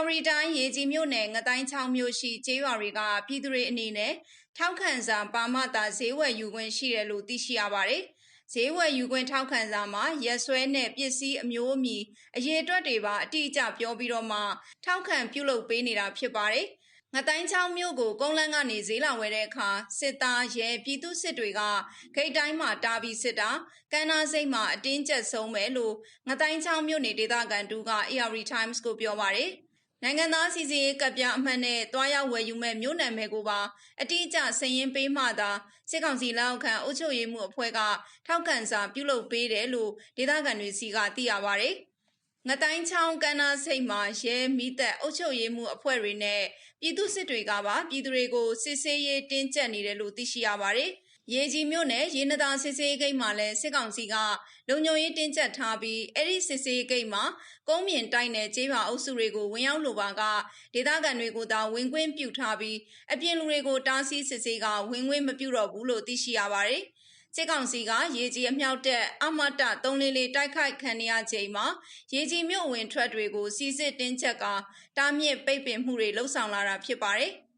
ယာဝတီတိုင်းရေကြီးမြို့နယ်ငတိုင်းချောင်းမြို့ရှိကျေးရွာတွေကပြည်သူတွေအနေနဲ့ထောက်ခံစာပါမတာဈေးဝယ်ယူခွင့်ရှိတယ်လို့သိရှိရပါတယ်။ဈေးဝယ်ယူခွင့်ထောက်ခံစာမှာရက်စွဲနဲ့ပစ္စည်းအမျိုးအမည်အရေးအတွက်တွေပါအတိအကျပြောပြီးတော့မှထောက်ခံပြုလုပ်ပေးနေတာဖြစ်ပါတယ်။ငတိုင်းချောင်းမြို့ကိုကုန်းလန်းကနေဈေးလာဝယ်တဲ့အခါစစ်သားရဲပြည်သူစစ်တွေကဂိတ်တိုင်းမှာတာပြီးစစ်တာကန်းနာစိတ်မှာအတင်းကျပ်ဆုံးပဲလို့ငတိုင်းချောင်းမြို့နေဒေသခံတူက AR Times ကိုပြောပါတယ်။ နိုင်ငံသားစီစီရေးကပ်ပြအမှတ်နဲ့တွားရောက်ဝယ်ယူမဲ့မြို့နယ်မယ်ကိုပါအတိအကျစည်ရင်ပေးမှသာစစ်ကောင်စီလက်အောက်ခံအုပ်ချုပ်ရေးမှုအဖွဲ့ကထောက်ခံစာပြုလုပ်ပေးတယ်လို့ဒေသခံတွေစီကသိရပါဗျ။ငတိုင်းချောင်းကန္နာစိတ်မှာရဲမိသက်အုပ်ချုပ်ရေးမှုအဖွဲ့တွေနဲ့ပြည်သူစစ်တွေကပါပြည်သူတွေကိုစစ်ဆေးရေးတင်းကျပ်နေတယ်လို့သိရှိရပါတယ်။ ရေကြီးမြို့နယ်ရေနသာစစ်စေးဂိတ်မှာလည်းစစ်ကောင်စီကလုံခြုံရေးတင်းကျပ်ထားပြီးအဲ့ဒီစစ်စေးဂိတ်မှာကုန်းမြင့်တိုင်းနယ်ကျေးရွာအုပ်စုတွေကိုဝင်ရောက်လိုပါကဒေသခံတွေကိုသာဝင်ခွင့်ပြုထားပြီးအပြင်လူတွေကိုတားဆီးစစ်ဆေးကဝင်ခွင့်မပြုတော့ဘူးလို့သိရှိရပါတယ်။စစ်ကောင်စီကရေကြီးအမြောက်တက်အမတ344တိုက်ခိုက်ခံရချိန်မှာရေကြီးမြို့ဝင်ထွက်တွေကိုစီစစ်တင်းချက်ကတားမြစ်ပိတ်ပင်မှုတွေလှုပ်ဆောင်လာတာဖြစ်ပါတယ်။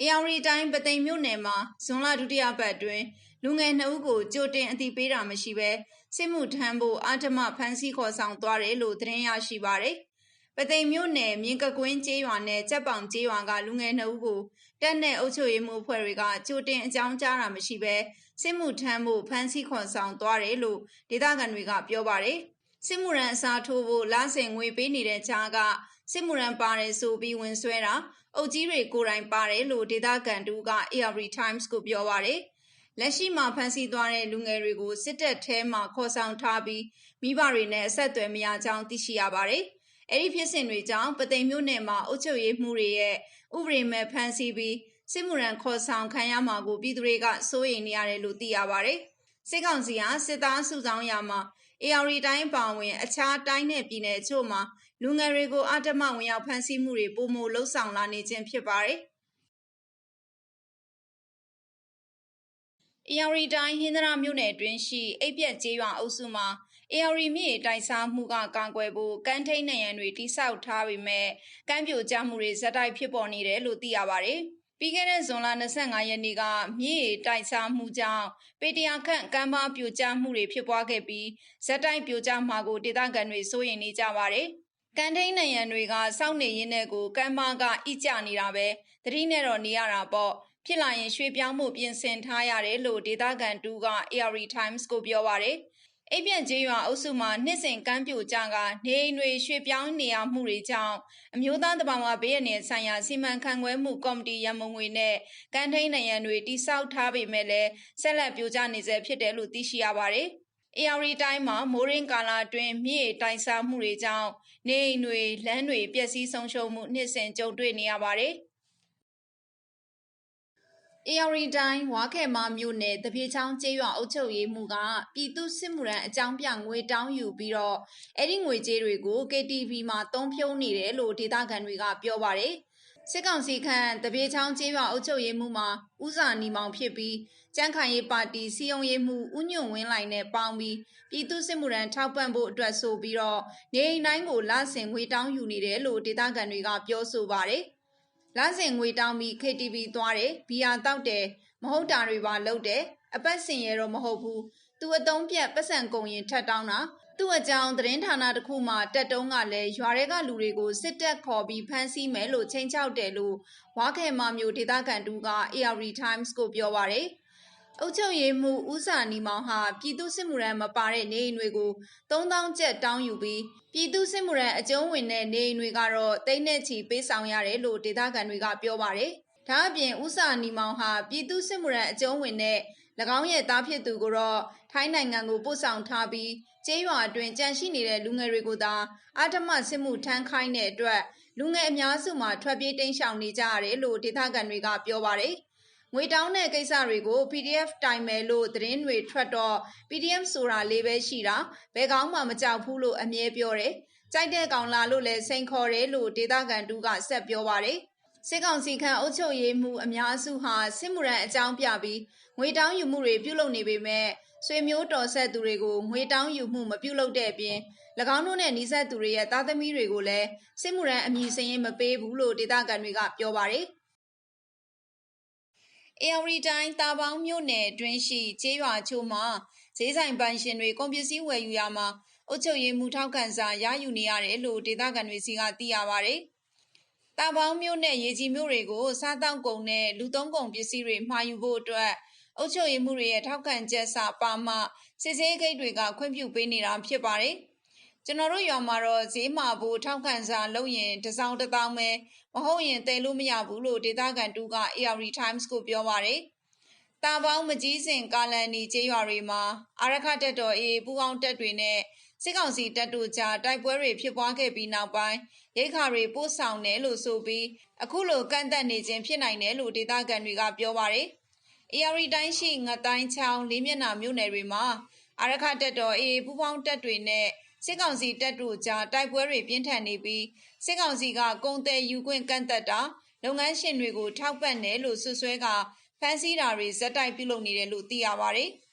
အေယောင်ရီတိုင်းပသိမ်မြို့နယ်မှာဇွန်လဒုတိယပတ်အတွင်းလူငယ်နှစ်ဦးကိုကြိုတင်အသိပေးတာမရှိဘဲစစ်မှုထမ်းဖို့အာဓမဖမ်းဆီးခေါ်ဆောင်သွားတယ်လို့သတင်းရရှိပါတယ်။ပသိမ်မြို့နယ်မြင်းကကွင်းကျေးရွာနဲ့ကြက်ပောင်ကျေးရွာကလူငယ်နှစ်ဦးကိုတက်နဲ့အုပ်ချုပ်ရေးမှုအဖွဲ့တွေကကြိုတင်အကြောင်းကြားတာမရှိဘဲစစ်မှုထမ်းဖို့ဖမ်းဆီးခေါ်ဆောင်သွားတယ်လို့ဒေသခံတွေကပြောပါတယ်။စစ်မှုရန်အစားထိုးဖို့လဆင်ငွေပေးနေတဲ့ကြားကစစ်မှုရန်ပါတယ်ဆိုပြီးဝင်ဆွဲတာ အုပ်ကြီးတွေကိုယ်တိုင်ပါတယ်လို့ဒေသခံတူက AR Times ကိုပြောပါရယ်လက်ရှိမှာဖမ်းဆီးသွားတဲ့လူငယ်တွေကိုစစ်တပ်ထဲမှာခေါ်ဆောင်ထားပြီးမိဘတွေနဲ့အဆက်အသွယ်မရကြောင်းသိရှိရပါတယ်။အဲ့ဒီဖြစ်စဉ်တွေကြောင့်ပသိမ်မြို့နယ်မှာအုပ်ချုပ်ရေးမှုတွေရဲ့ဥပဒေမဲ့ဖမ်းဆီးပြီးစစ်မှုရန်ခေါ်ဆောင်ခံရမှာကိုပြည်သူတွေကစိုးရိမ်နေရတယ်လို့သိရပါတယ်။စစ်ကောင်စီဟာစစ်သားစုဆောင်ရာမှာ AR တိုင်းပါဝင် အခြားတိုင်းနယ်ပြည်နယ်အချို့မှာ လူငယ်တွေကို အဓမ္မဝင်ရောက်ဖမ်းဆီးမှုတွေပုံမလှုပ်ဆောင်လာနေခြင်းဖြစ်ပါတယ်။အေယာရီတိုင်း ဟင်းသရမြို့နယ်တွင်ရှိ အိပ်ပြက်ကျေးရွာအုပ်စုမှာအေယာရီမြေတိုက်စားမှုက ကာကွယ်ဖို့ ကမ်းထိန်နေရန်တွေတိစောက်ထားပေမဲ့ ကမ်းပြိုကျမှုတွေဇက်တိုက်ဖြစ်ပေါ်နေတယ်လို့ သိရပါတယ်။ ပြီးခဲ့တဲ့ဇွန်လ25ရက်နေ့ကမြေတိုက်စားမှုကြောင့်ပေတရာခန့်ကမ်းပါပြိုကျမှုတွေဖြစ်ပွားခဲ့ပြီးဇက်တိုက်ပြိုကျမှာကိုဒေသခံတွေစိုးရိမ်နေကြပါတယ်။ကန်ထိန်နိုင်ရန်တွေကစောင့်နေရင်းနဲ့ကိုကမ်းမကဣကြနေတာပဲသတိနဲ့တော့နေရတာပေါ့ဖြစ်လာရင်ရွှေပြောင်းမှုပြင်ဆင်ထားရတယ်လို့ဒေသခံတူက AR Times ကိုပြောပါတယ် အိပ်ပြန့်ကျေးရွာအုပ်စုမှာနှစ်စဉ်ကမ်းပြိုကြကနေအိမ်တွေရွှေပြောင်းနေရမှုတွေကြောင့်အမျိုးသားတဘာဝဘေးရနယ်ဆိုင်ရာစီမံခန့်ခွဲမှုကော်မတီရမုံငွေနဲ့ကန်ထိန်နိုင်ရန်တွေတိစောက်ထားပေမဲ့လည်းဆက်လက်ပြိုကျနေဆဲဖြစ်တယ်လို့သိရှိရပါတယ်။ AR တိုင်းမှာမိုးရင်းကာလအတွင်းမြေတိုင်စားမှုတွေကြောင့်နေအိမ်တွေလမ်းတွေပျက်စီးဆုံးရှုံးမှုနှစ်စဉ်ကြုံတွေ့နေရပါတယ်။ AR တိုင်းဝါခဲမမြို့နယ်တပြေချောင်းကျေးရွာအုပ်ချုပ်ရေးမှူးကပြည်သူစစ်မှုရန်အကြောင်းပြငွေတောင်းယူပြီးတော့အဲ့ဒီငွေကြေးတွေကို KTV မှာတုံးဖြုံးနေတယ်လို့ဒေသခံတွေကပြောပါတယ်။စစ်ကောင်စီခန့်တပြေချောင်းကျေးရွာအုပ်ချုပ်ရေးမှူးမှာဦးစာနီမောင်ဖြစ်ပြီးကြန့်ခိုင်ရေးပါတီစီယုံရေးမှူးဦးညွန့်ဝင်းလိုင်နဲ့ပေါင်းပြီးပြည်သူစစ်မှုရန်ထောက်ပံ့ဖို့အတွက်ဆိုပြီးတော့နေအိမ်တိုင်းကိုလဆင်ငွေတောင်းယူနေတယ်လို့ဒေသခံတွေကပြောဆိုပါတယ်။ လဆင်ငွေတောင်းပြီး KTV သွားတယ်ဘီယာတောက်တယ်မဟုတ်တာတွေပါလုပ်တယ်အပတ်စင်ရတော့မဟုတ်ဘူးသူအတုံးပြက်ပတ်စံကုန်ရင်ထပ်တောင်းတာသူ့အကြောင်းသတင်းဌာနတစ်ခုမှတက်တုံးကလည်းရွာထဲကလူတွေကိုစစ်တပ်ခေါ်ပြီးဖမ်းဆီးမယ်လို့ချိန်ချောက်တယ်လို့ဝါခဲမမျိုးဒေသခံတူက AR Times ကိုပြောပါရယ် အုတ်ချုပ်ရေးမှုဦးစာနီမောင်ဟာပြည်သူစစ်မှုရန်မပါတဲ့နေအိမ်တွေကို3000ကျပ်တောင်းယူပြီးပြည်သူစစ်မှုရန်အကျုံးဝင်တဲ့နေအိမ်တွေကတော့တိတ်နဲ့ချီပေးဆောင်ရတယ်လို့ဒေသခံတွေကပြောပါရယ်ဒါအပြင်ဦးစာနီမောင်ဟာပြည်သူစစ်မှုရန်အကျုံးဝင်တဲ့၎င်းရဲ့သားဖြစ်သူကိုတော့ထိုင်းနိုင်ငံကိုပို့ဆောင်ထားပြီးကျေးရွာအတွင်းကြန့်ရှိနေတဲ့လူငယ်တွေကိုသာအာဓမစစ်မှုထမ်းခိုင်းတဲ့အတွက်လူငယ်အများစုမှာထွက်ပြေးတိမ်းရှောင်နေကြရတယ်လို့ဒေသခံတွေကပြောပါတယ် ငွေတောင်းတဲ့ကိစ္စတွေကို PDF တိုင်မယ်လို့သတင်းတွေထွက်တော့ PDF ဆိုတာလေးပဲရှိတာဘယ်ကောင်းမှမကြောက်ဘူးလို့အမြဲပြောတယ်ကြိုက်တဲ့ကောင်လာလို့လည်းစိန်ခေါ်တယ်လို့ဒေသခံတူကဆက်ပြောပါတယ်စစ်ကောင်စီခန့်အုပ်ချုပ်ရေးမှုအများစုဟာစစ်မှုရန်အကြောင်းပြပြီးငွေတောင်းယူမှုတွေပြုလုပ်နေပေမဲ့ဆွေမျိုးတော်ဆက်သူတွေကိုငွေတောင်းယူမှုမပြုလုပ်တဲ့အပြင်၎င်းတို့နဲ့နှိစက်သူတွေရဲ့သားသမီးတွေကိုလည်းစစ်မှုရန်အမည်စရင်မပေးဘူးလို့ဒေသခံတွေကပြောပါတယ်။ AR တိုင်းတာပေါင်းမြို့နယ်တွင်းရှိကျေးရွာချို့မှာဈေးဆိုင်ပိုင်ရှင်တွေကွန်ပစ္စည်းဝယ်ယူရမှာအုတ်ချုပ်ရေးမှုထောက်ခံစာရယူနေရတယ်လို့ဒေသခံတွေစီကသိရပါဗျ။တာပေါင်းမြို့နဲ့ရေကြီးမြို့တွေကိုစားတောက်ကုန်နဲ့လူသုံးကုန်ပစ္စည်းတွေမှာယူဖို့အတွက်အုတ်ချုပ်ရေးမှုတွေရဲ့ထောက်ခံချက်စာပါမှစစ်ဆေးဂိတ်တွေကခွင့်ပြုပေးနေတာဖြစ်ပါတယ်။ ကျွန်တော်တို့ရွာမှာတော့ဈေးမှာဖို့ထောက်ခံစာလုပ်ရင်တစ်စောင်းတစ်သောင်းပဲမဟုတ်ရင်တည်လို့မရဘူးလို့ဒေသခံတူက AR Times ကိုပြောပါတယ်။တာပေါင်းမကြီးစင်ကာလန်နီကျေးရွာတွေမှာအာရခတက်တော်အေးပူအောင်တက်တွေနဲ့စစ်ကောင်စီတပ်တို့ကြားတိုက်ပွဲတွေဖြစ်ပွားခဲ့ပြီးနောက်ပိုင်းရိခါတွေပို့ဆောင်တယ်လို့ဆိုပြီးအခုလိုကန့်သက်နေခြင်းဖြစ်နိုင်တယ်လို့ဒေသခံတွေကပြောပါတယ်။ AR တိုင်းရှိငတိုင်းချောင်းလေးမျက်နှာမြို့နယ်တွေမှာအာရခတက်တော်အေးပူပေါင်းတက်တွေနဲ့ စစ်ကောင်စီတပ်တို့ကြားတိုက်ပွဲတွေပြင်းထန်နေပြီးစစ်ကောင်စီကကုံတယ်ယူခွင့်ကန့်သက်တာလုပ်ငန်းရှင်တွေကိုထောက်ပံ့တယ်လို့ဆွဆွဲကဖမ်းဆီးတာတွေဇက်တိုက်ပြုလုပ်နေတယ်လို့သိရပါတယ်။